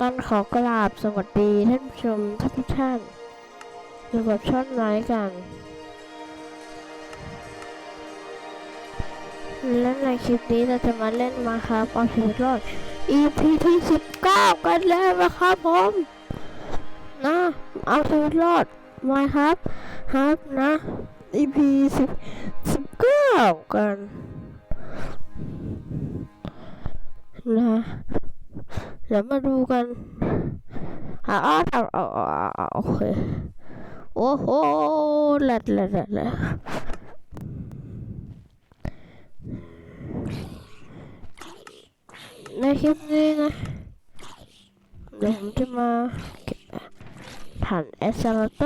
ตันขอกราบสวัสดีท่านผู้ชมทุกท่านอยู่กับช่อนไลฟ์กัน และในคลิปนี้เราจะมาเล่นมาครับเอาชีวิตรอด EP ที่ 19 กันแล้วนะครับผมนะเอาชีวิตรอดมาครับครับนะ EP 10 19กันนะ เดี๋ยวมาดูกันอ่าอ่าอ่าอ่าอ่าโอเคโอ้โหแหลดแหลดแหลดแหลดในคลิปนี้นะเดี๋ยวผมจะมาเก็บผ่านเอสซาโต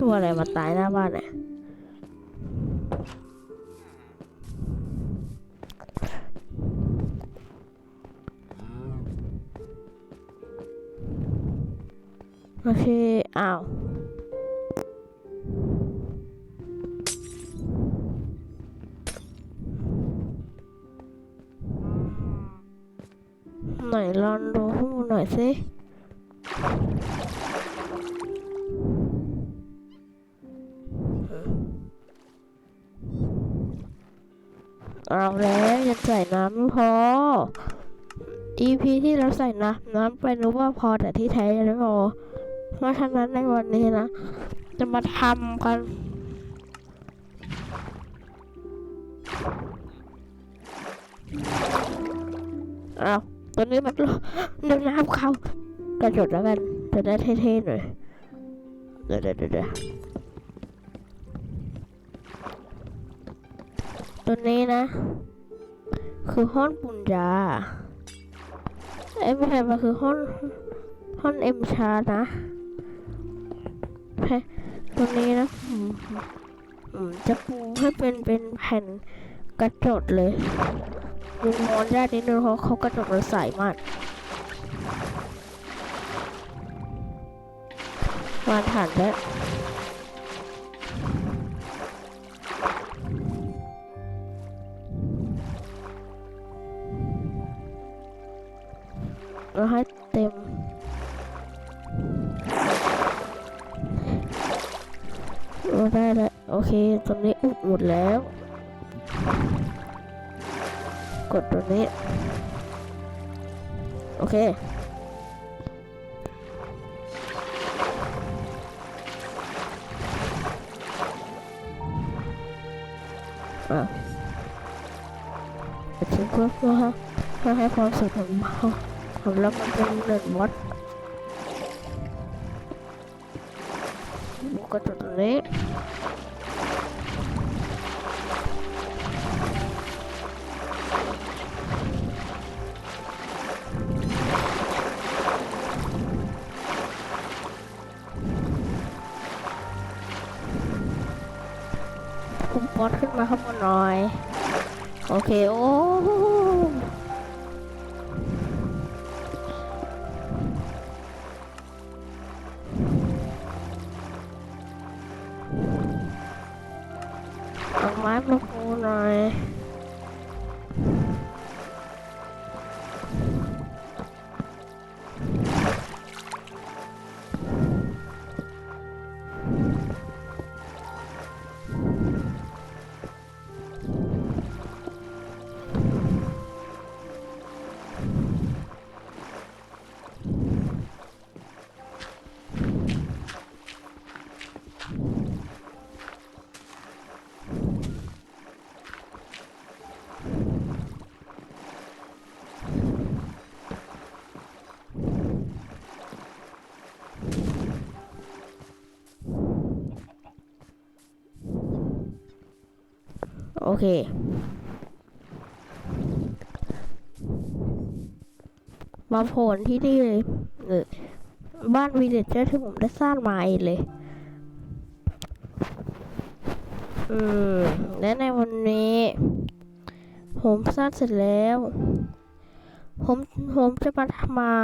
ตัวอะไรมาตายหน้าบ้านเนี่ยโอเค อ้าว ไหนลองดูข้อมูลหน่อยสิ เอาแล้วยังใส่น้ำไม่พอ EP ที่เราใส่น้ำน้ำไปนึกว่าพอแต่ที่แท้ยังไม่พอเพราะฉะนั้นในวันนี้นะ จะมาทำกันเอาตัวนี้มันเดินน้ำเขากระจดแล้วกันจะได้เท่ๆหน่อยเดี๋ยวเดี๋ยวเดี๋ยว ตัวนี้นะ คือห้อนปุญญาเอ้ไม่ใช่มันคือห้อนห้อนเอ็มชานะแค่ตัวนี้นะอืมจะปูให้เป็นเป็นแผ่นกระจดเลยดูมอนยากนิดนึงเพราะเขากระจดมันใสมากวานฐานแล้ว เราให้เต็มโอ้ได้แล้วโอเคตรงนี้อุดหมดแล้ว กดตรงนี้ โอเคอะถึงเพื่อเพื่อให้ความสุขของเรา ของเรามันเป็นเนิร์ดมอดบุกกระตุกตรงนี้ผมปอดขึ้นมาข้างบนหน่อย โอเค โอ้ ห อยโอเค มาโผลที่นี่เลยเออบ้านวีเลจเจอร์ที่ผมได้สร้างมาเองเลย อืม และในวันนี้ ผมสร้างเสร็จแล้ว ผมผมจะมาทำมา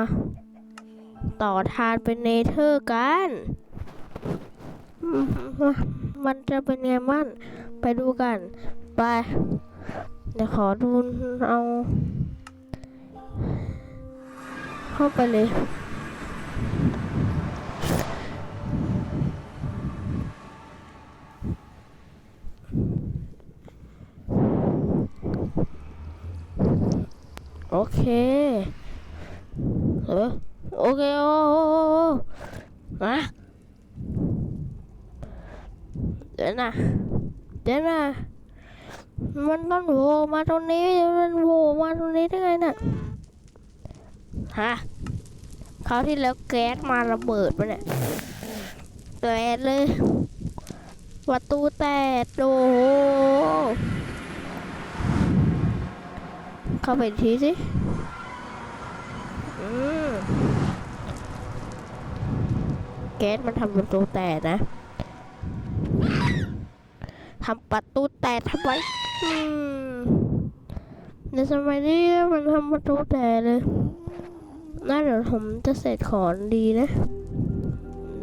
ต่อทานเป็นเนเธอร์กันมมันจะเป็นไงมั่นไปดูกัน ไป เดี๋ยวขอดูเอา เข้าไปเลยโอเค เออโอเค โอ้โอ้โอ้โอ้มาเดี๋ยวนะเดี๋ยวนะ มันต้องโผล่มาตรงนี้มันโผล่มาตรงนี้ได้ไงน่ะฮะคราวที่แล้วแก๊สมาระเบิดไปเนี่ยแตกเลยประตูแตกโอ้โหเข้าไปทีสิแก๊สมันทำประตูแตกนะทำประตูแตกทำไมืมในสมัยนี้มันทำประตูแตกเลยน่าเดี๋ยวผมจะเสร็จของดีนะ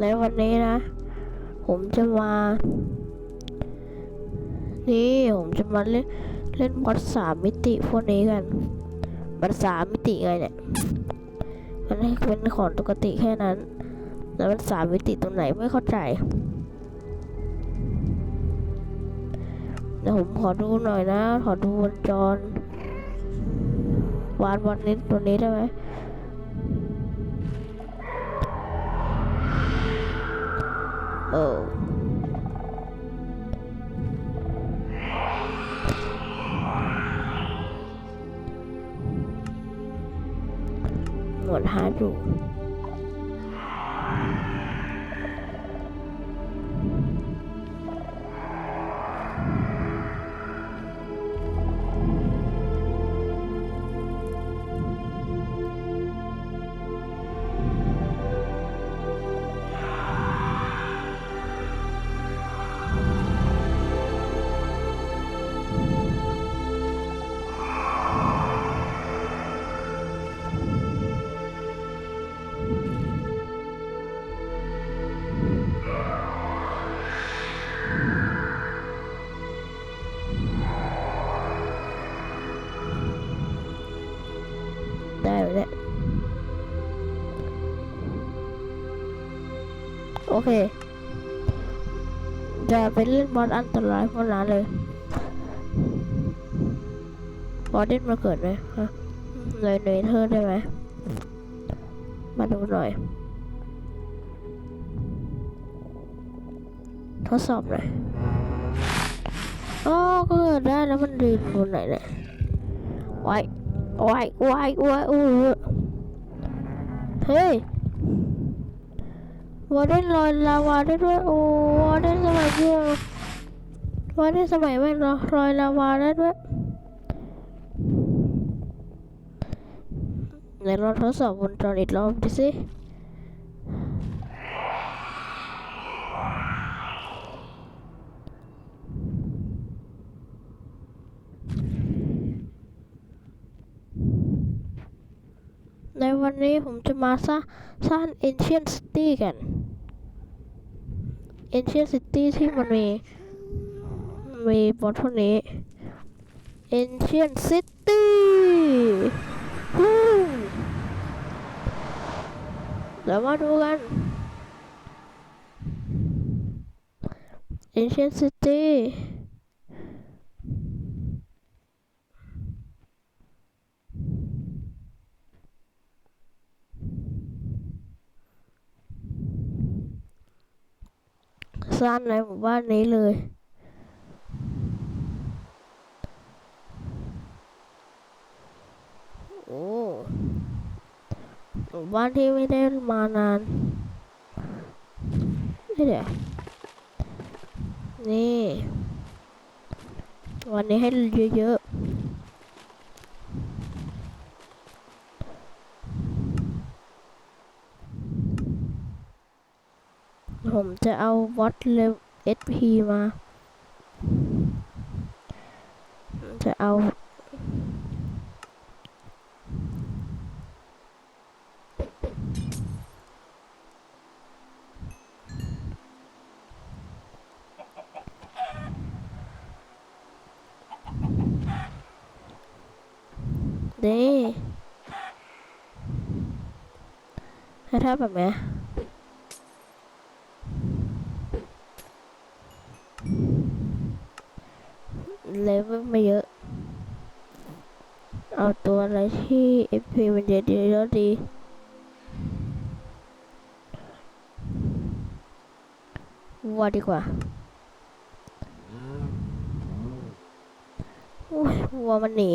ในวันนี้นะ ผมจะมา นี่ผมจะมาเล่นเล่นบอสสามมิติพวกนี้กันมันสามมิติไงเนี่ย มันเป็นของปกติแค่นั้น แล้วมันสามมิติตรงไหนไม่เข้าใจ เดี๋ยวผมขอดูหน่อยนะ ขอดูวงจรวานวันนี้ตัวนี้ได้ไหมเออหมดฮาร์ดอยู่ โอเค จะไปเล่นบอสอันตรายพวกนั้นเลย บอสเด่นมาเกิดไหมฮะเลยเนเธอร์ได้ไหม มาดูหน่อย ทดสอบหน่อยอ๋อก็เกิดได้แล้วมันดืนบนไหนเนี่ยไว้โอ้ยโอ้ยโอ้โอ้เฮ้ย วอร์เดนลอยลาวาได้ด้วยโอ้วอร์เดนสมัยเดียววอร์เดนสมัยไม่ลอยลาวาได้ด้วยไหนลองทดสอบบนจออีกรอบดิสิในวันนี้ผมจะมาสร้างสร้าง Ancient City กัน เอ็นเชียนซิตี้ที่มันมีมีบอลพวกนี้เอ็นเชียนซิตี้เดี๋ยวมาดูกันเอ็นเชียนซิตี้ สร้างในหมู่บ้านนี้เลย โอ้หมู่บ้านที่ไม่ได้มานาน นี่เดี๋ยวนี่ วันนี้ให้เยอะ มจะเอาวัดเลเอสพีมา จะเอา นี่ถ้าแบบนี้ เอาตัวอะไรที่เอฟพีมันจะดีแล้วดีวัวดีกว่าวัวมันหนี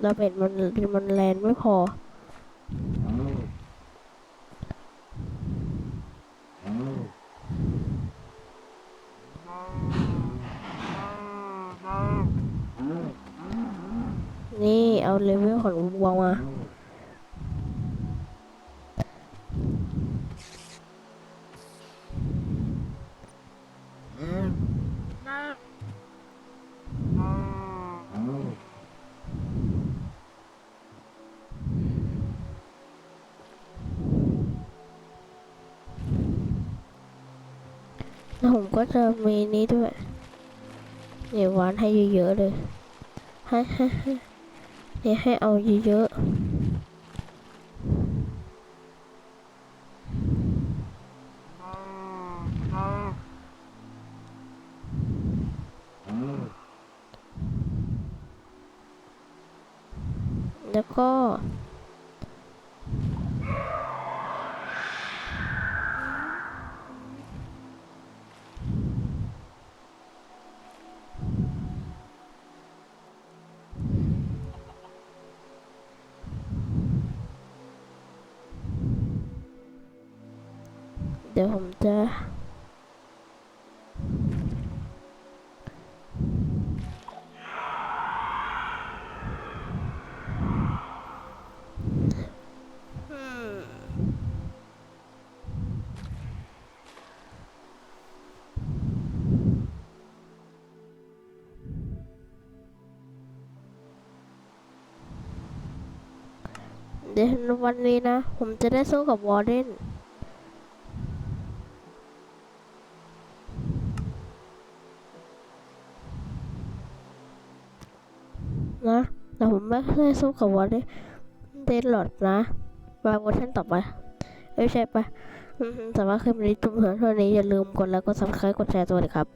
เราเป็นมันมันแลนไม่พอ เอาเลเวลของวัวมาแล้วผมก็จะมีนี้ด้วยเนี่ยวานให้เยอะๆเลยให้ให้ให้ เนี่ยให้เอาเยอะๆแล้วก็ จะเดี๋ยววันนี้นะ ผมจะได้สู้กับวอร์เดน ผมไม่ได้สู้กับวอร์เดนเดนหลอดนะวางเวอร์ชันต่อไปเอ้ใช่ปะอืมแต่ว่าคลิปนี้จุ่มเหือนเท่านี้อย่าลืมกดไลค์กดซับสไครต์กดแชร์ตัวเลยครับ